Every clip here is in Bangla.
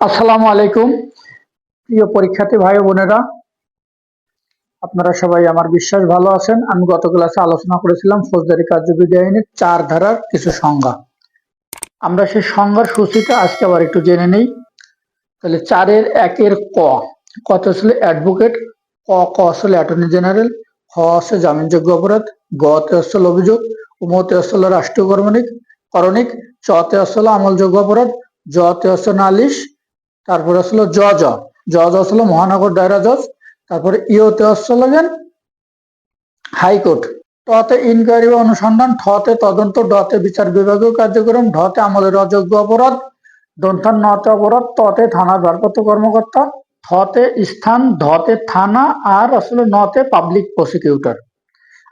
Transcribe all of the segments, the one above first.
আসসালামু আলাইকুম। প্রিয় পরীক্ষার্থী ভাই বোনেরা, আপনারা সবাই আমার বিশ্বাস ভালো আছেন। আমি গত ক্লাসে আলোচনা করেছিলাম ফৌজদারি কার্যবিধি আইনের চার ধারার কিছু সংজ্ঞা। আমরা সেই সংজ্ঞার সূচিটা আজকে আবার একটু জেনে নেই। তাহলে চারের একের ক কত আসলে অ্যাডভোকেট, ক ক আসলে অ্যাটর্নি জেনারেল, খ আছে জামিনযোগ্য অপরাধ, গ তে আসলে অভিযোগ উমতে আসলে রাষ্ট্রীয় করণিক করণিক, চ তে আসলে আমলযোগ্য অপরাধ, জ তে নালিশ তারপরে আসলে জ জ জ জ আসলে মহানগর দায়রা জজ, তারপরে ইওতে আসলে হাইকোর্ট। টতে ইনকোয়ারি বা অনুসন্ধান ঠতে তদন্ত, ডতে বিচার বিভাগীয় কার্যক্রম ঢতে আমলের অযোগ্য অপরাধ দন্থান নতে অপরাধ, ততে থানার ভারপ্রাপ্ত কর্মকর্তা, থতে স্থান, ধতে থানা, আর আসলে নতে পাবলিক প্রসিকিউটর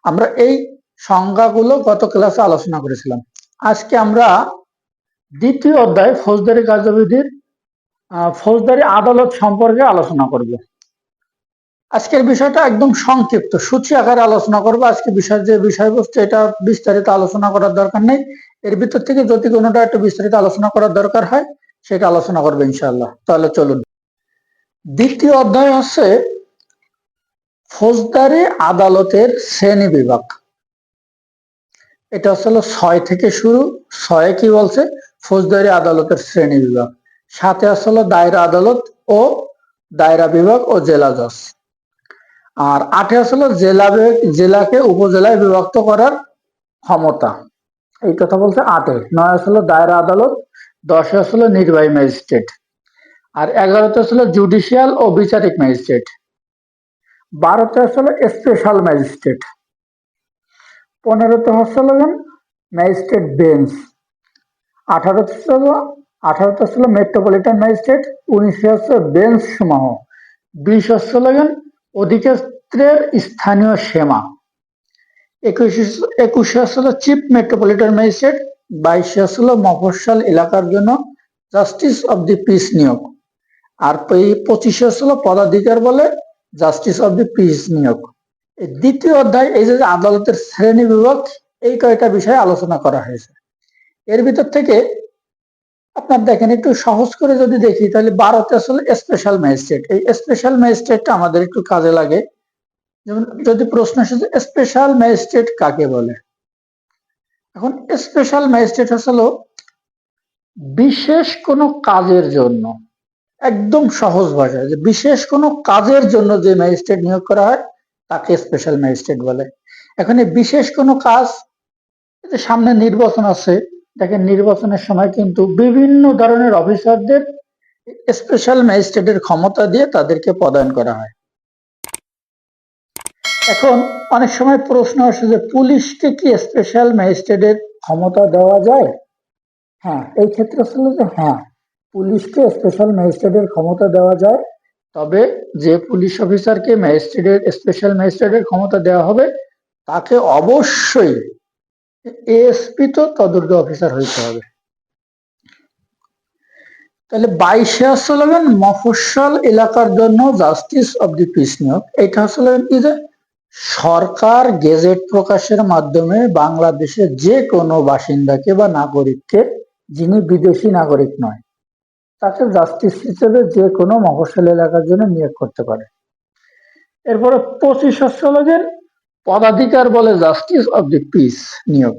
আমরা এই সংজ্ঞাগুলো গত ক্লাসে আলোচনা করেছিলাম। আজকে আমরা দ্বিতীয় অধ্যায় ফৌজদারি কার্যবিধির ফৌজদারি আদালত সম্পর্কে আলোচনা করব। আজকের বিষয়টা একদম সংক্ষিপ্ত, সূচি আকারে আলোচনা করব। আজকে বিষয় যে বিষয়বস্তু, এটা বিস্তারিত আলোচনা করার দরকার নেই। এর ভিতর থেকে যদি কোনোটা একটু বিস্তারিত আলোচনা করার দরকার হয়, সেটা আলোচনা করবে ইনশাআল্লাহ। তাহলে চলুন। দ্বিতীয় অধ্যায় হচ্ছে ফৌজদারি আদালতের শ্রেণি বিভাগ। এটা আসলে ছয় থেকে শুরু। ছয়ে কি বলছে? ফৌজদারি আদালতের শ্রেণি বিভাগ। সাথে আসলে দায়রা আদালত ও দায়রা বিভাগ ও জেলা জজ। আর আটে আসলে জেলা জেলাকে উপজেলায় বিভক্ত করার ক্ষমতা। এই কথা বলছে আটে। নয় আসলে দায়রা আদালত, দশে আসলে নির্বাহী ম্যাজিস্ট্রেট। আর এগারোতে আসলে জুডিশিয়াল ও বিচারিক ম্যাজিস্ট্রেট। বারোতে আসলে স্পেশাল ম্যাজিস্ট্রেট। পনেরোতে হচ্ছে ম্যাজিস্ট্রেট বেঞ্চ। আঠারোতে আঠারোতে ছিল মেট্রোপলিটন ম্যাজিস্ট্রেট উনিশে হচ্ছে বেঞ্চ সমূহ। বিশ হচ্ছে লাগেন অধিক্ষেত্রের স্থানীয় সীমা। একুশে একুশে আসলে চিফ মেট্রোপলিটন ম্যাজিস্ট্রেট বাইশে আসলে মফস্বল এলাকার জন্য জাস্টিস অব দি পিস নিয়োগ। আর পঁচিশে আসলে পদাধিকার বলে জাস্টিস অব দি পিস নিয়োগ। দ্বিতীয় অধ্যায়, এই যে আদালতের শ্রেণি বিভাগ, এই কয়টা বিষয়ে আলোচনা করা হয়েছে। এর ভিতর থেকে আপনার দেখেন, একটু সহজ করে যদি দেখি, তাহলে বারোতে আসলে স্পেশাল ম্যাজিস্ট্রেট এই স্পেশাল ম্যাজিস্ট্রেটটা আমাদের একটু কাজে লাগে। যেমন যদি প্রশ্ন আসে স্পেশাল ম্যাজিস্ট্রেট কাকে বলে? এখন স্পেশাল ম্যাজিস্ট্রেট আসলে বিশেষ কোনো কাজের জন্য, একদম সহজ ভাষায় যে বিশেষ কোনো কাজের জন্য যে ম্যাজিস্ট্রেট নিয়োগ করা হয়, তাকে স্পেশাল ম্যাজিস্ট্রেট বলে। এখন এই বিশেষ কোনো কাজ সামনে নির্বাচন আছে দেখেন, নির্বাচনের সময় কিন্তু বিভিন্ন ধরনের অফিসারদের স্পেশাল ম্যাজিস্ট্রেটের ক্ষমতা দিয়ে তাদেরকে প্রদান করা হয়। এখন অনেক সময় প্রশ্ন আসে যে, পুলিশকে কি স্পেশাল ম্যাজিস্ট্রেটের ক্ষমতা দেওয়া যায়? হ্যাঁ এই ক্ষেত্রে আসলে যে হ্যাঁ পুলিশকে স্পেশাল ম্যাজিস্ট্রেটের ক্ষমতা দেওয়া যায়। তবে যে পুলিশ অফিসারকে ম্যাজিস্ট্রেটের স্পেশাল ম্যাজিস্ট্রেটের ক্ষমতা দেওয়া হবে, তাকে অবশ্যই এএসপি তো তদুর্গ অফিসার হইতে হবে। তাহলে বাইশে আসলে মফস্বল এলাকার জন্য জাস্টিস অব দি পিস নিয়োগ। এটা আসলে কি যে, সরকার গেজেট প্রকাশের মাধ্যমে বাংলাদেশের যে কোনো বাসিন্দাকে বা নাগরিককে, যিনি বিদেশি নাগরিক নয়, তাকে জাস্টিস হিসেবে যে কোনো মফস্বল এলাকার জন্য নিয়োগ করতে পারে। এরপরে পঁচিশ হচ্ছে পদাধিকার বলে জাস্টিস অব দি পিস নিয়োগ।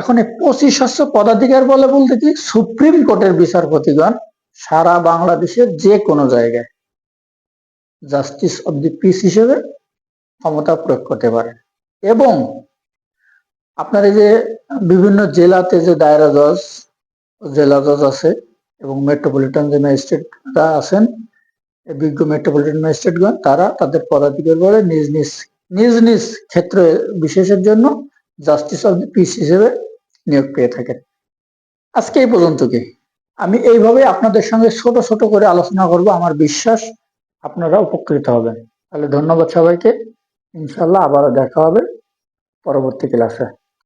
এখন এই পঁচিশ হচ্ছে পদাধিকার বলে বলতে কি? সুপ্রিম কোর্টের বিচারপতিগণ সারা বাংলাদেশের যে কোনো জায়গায় জাস্টিস অব দি পিস হিসেবে ক্ষমতা প্রয়োগ করতে পারে। এবং আপনার এই যে বিভিন্ন জেলাতে যে দায়রা জজ, জেলা জজ আছে এবং মেট্রোপলিটন যে ম্যাজিস্ট্রেটরা আছেন, বিজ্ঞ মেট্রোপলিটন ম্যাজিস্ট্রেটগণ তারা তাদের পদাধিকার বলে নিজ নিজ নিজ নিজ ক্ষেত্র বিশেষের জন্য জাস্টিস অব পিস হিসেবে নিয়োগ পেয়ে থাকেন। আজকে এই পর্যন্ত কি? আমি এইভাবে আপনাদের সঙ্গে ছোট ছোট করে আলোচনা করব। আমার বিশ্বাস আপনারা উপকৃত হবেন। তাহলে ধন্যবাদ সবাইকে। ইনশাল্লাহ আবারও দেখা হবে পরবর্তী ক্লাসে।